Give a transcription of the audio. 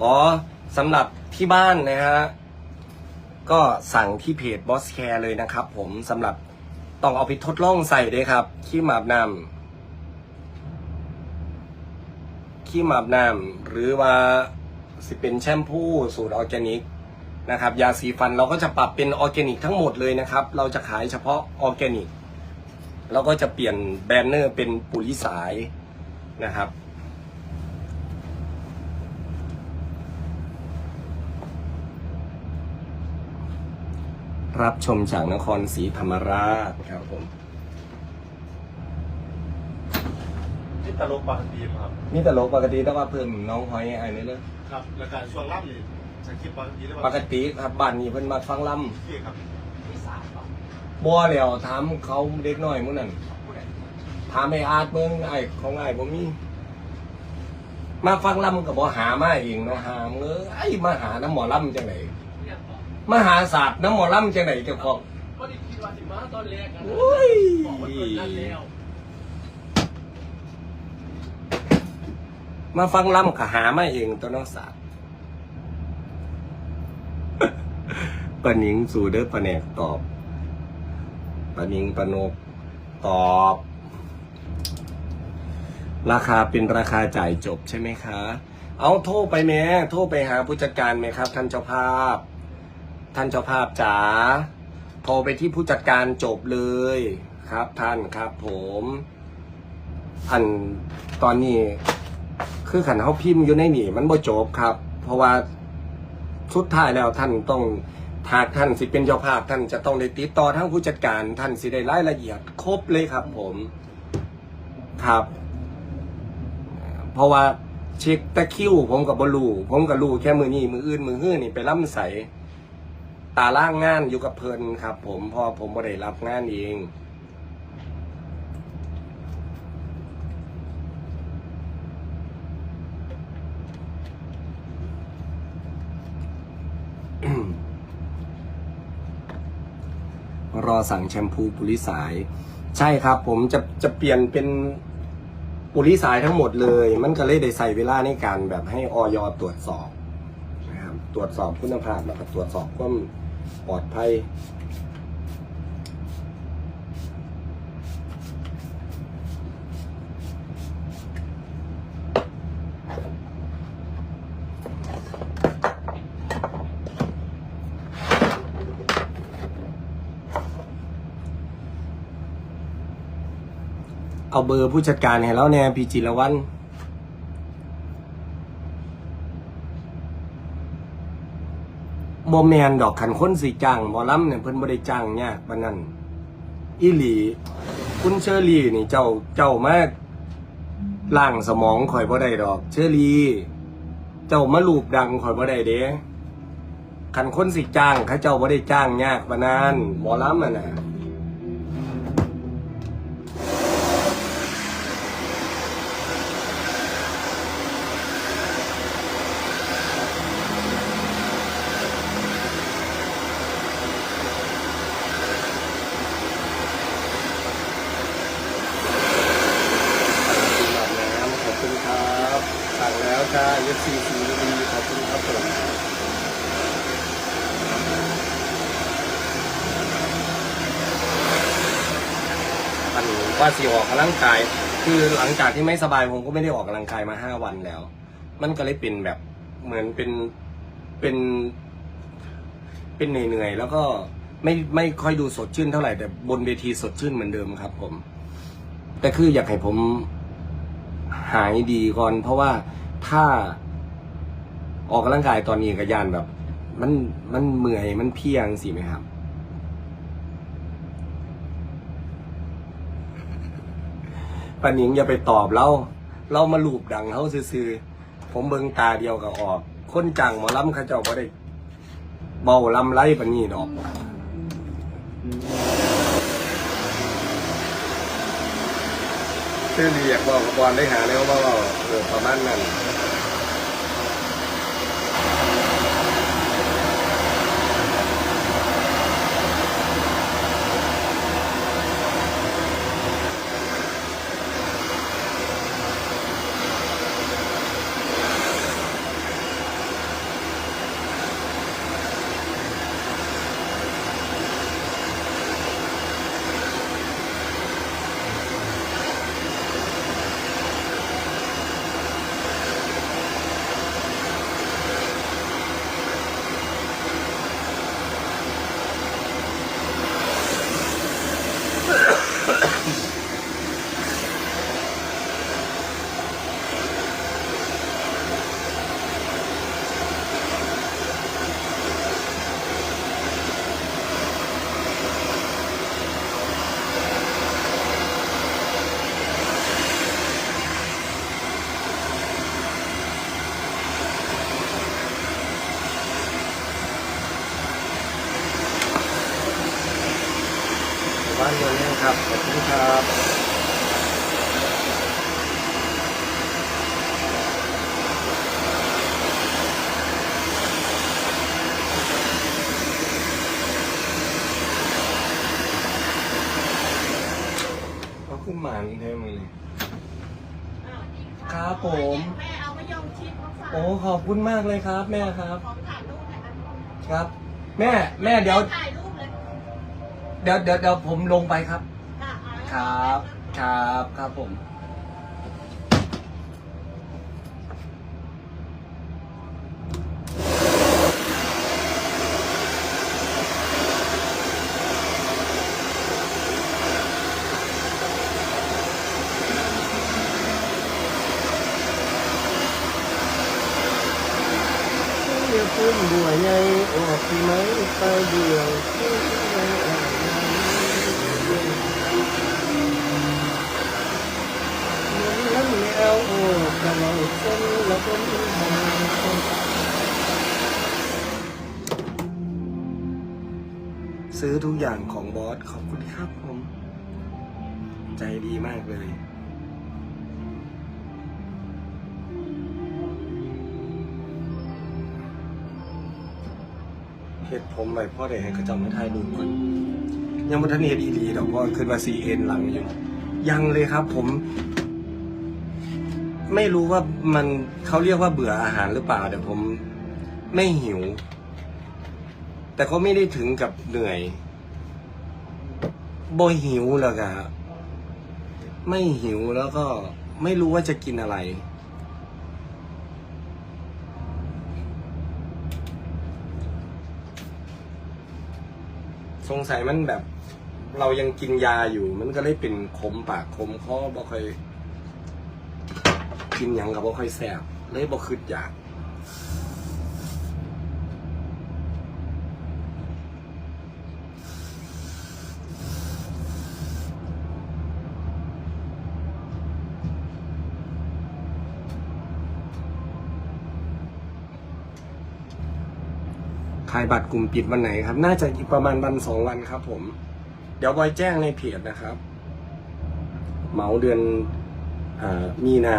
อ๋อสำหรับที่บ้านนะฮะก็สั่งที่เพจ Boss Care เลยนะครับ ผมสำหรับต้องเอาไปทดลองใส่ด้วยครับขี้หมาบน้ำขี้หมาบน้ำหรือว่าสิเป็นแชมพูสูตรออร์แกนิกนะครับยาสีฟันเราก็จะปรับเป็นออร์แกนิกทั้งหมดเลยนะครับ เราจะขายเฉพาะออร์แกนิกเราก็จะเปลี่ยนแบนเนอร์เป็นปุ๋ยสายนะครับ รับชมจากนครศรีธรรมราชครับผมที่ตลกบางทีมครับนี่ตลกปกติแต่ว่าเพิ่มน้องหอยไอ้นี่เลยครับแล้วการช่วงล่ำนี่สคริปต์บางทีได้ปกติครับบ้านนี้เพิ่นมาฟังลที่ครับำบัวแล้วถามเขาเด็กน้อยมื้อนั้นถามไอ้อาร์ตเบิ่งไอ้ของไอ้บ่มีมาฟังลำก็บ่หามาเองเนาะหาเงอไอ้มาหาน้ำหมอลำจังไหน มาหาศาสตร์น้ำหมอลำจังไหนเจ้าของก็ได้คิดว่าสิมาตอนแรกอะโอ้ยบอกว่าเปิดนั่นแล้วมาฟังลำก็หามาเองตัวน้องศาสตร์ปะนิงสู่เด้อปะแนกตอบปะนิงปะนกตอบ ราคาเป็นราคาจ่ายจบใช่ไหมคะ เอาโทรไปแม่โทรไปหาผู้จัดการไหมครับท่านเจ้าภาพ ท่านเจ้าภาพจ๋าโทรไปที่ผู้จัดการจบเลยครับท่านครับผมอันตอนนี้ คือขันเขาพิมพ์อยู่ในนี่มันบ่จบครับ เพราะว่าสุดท้ายแล้วท่านต้องหากท่านสิเป็นเจ้าภาพท่านจะต้องได้ติดต่อทั้งผู้จัดการ ท่านสิได้รายละเอียดครบเลยครับ ผมครับ เพราะว่าเช็คตะคิวผมกับบลูผมกับลูแค่มือนี้มืออื่นมือฮื้อนี่ไปล่ำใส ตาล่างงานอยู่กับเพลินครับ ผมพอผมบ่ได้รับงานเองรอสั่งแชมพูปุริสาย ใช่ครับ ผมจะจะเปลี่ยนเป็นปุริสายทั้งหมดเลย มันก็เลยได้ใส่เวลาในการแบบให้ออยตรวจสอบนะครับตรวจสอบคุณภาพแล้วก็ตรวจสอบความ ปลอดภัย เอาเบอร์ผู้จัดการให้แล้วแน่พี่จิรวัน โมแมนดอกขันค้นสีจ้างหมอลำเนี่ยเพิ่นบ่ได้จ้างยากปานนั้นอีหลี คุณเชอรี่นี่เจ้าเจ้ามาล่างสมองข่อยบ่ได้ดอก เชอรี่ เจ้ามาลูบดังข่อยบ่ได้เด้ขันค้นสีจ้างเขาเจ้าบ่ได้จ้างยากบันนั้นหมอลำอะนะ ขอบคุณครับสั่งแล้ว จ้า FC ซีดีขอบคุณครับผมอันว่าสีออกกำลังกาย คือหลังจากที่ไม่สบายผมก็ไม่ได้ออกกำลังกายมาห้าวันแล้ว มันก็เลยเป็นแบบเหมือนเป็นเป็น เป็นเหนื่อยๆแล้วก็ไม่ไม่ค่อยดูสดชื่นเท่าไหร่แต่บนเวทีสดชื่นเหมือนเดิมครับ ผม แต่คืออยากให้ผมหายดีก่อน เพราะว่าถ้า ออกกำลังกายตอนนี้กับยานแบบ มันมันเมื่อยมันเพียงสิไหมครับปนิงอย่าไปตอบเราเรามาลูบดังเขาซื่อๆผมเบิงตาเดียวก็ออก คนจังหมอลำเขาเจ้าก็ได้เบาลำไรปนนี้ดอกชื่อเรียากว่าบอลได้หาแล้วว่าเออประมาณนั้น ครับเอาขึ้นมานี่ได้มั้ยเลยครับผม แม่เอามะยงชิดมาฝากโอ้ ขอบคุณมากเลยครับ แม่ครับ ของถ่ายรูปนะครับ แม่ แม่เดี๋ยว ถ่าย เลยเดี๋ยวเดี๋ยวเดี๋ยวผมลงไปครับ ค่ะเอาครับ ครับครับผมเรียกพุ่มบัวใหญ่ออกที่ไหมไปเดียวแล้วมีเอาโอ้กระเราเส้นแล้วก็มีทาง ซื้อทุกอย่างของบอสขอบคุณครับผม ใจดีมากเลยเฮ็ดผมไปพ่อได้ให้เขาเจำไม่ทายดูก่อนยังบ่ทันเฮ็ดอีหลีดอกเพราะว่าขึ้นว่าซีเอ็นหลังอยู่ ยังเลยครับผม ไม่รู้ว่ามันเขาเรียกว่าเบื่ออาหารหรือเปล่า แต่ผมไม่หิว แต่ก็ไม่ได้ถึงกับเหนื่อยบ่หิวแล้วก็ไม่หิวแล้วก็ไม่รู้ว่าจะกินอะไร สงสัยมันแบบ เรายังกินยาอยู่ มันก็เลยเป็นขมปากขมคอบ่ค่อย กินหยังกับบ่ค่อยแซ่บเลยบ่คืดอยากายบัตรกลุ่มปิดวันไหนครับ น่าจะอีกประมาณวันสองวันครับ ผม เดี๋ยวบอยแจ้งในเพจนะครับ เหมาเดือนอมีนา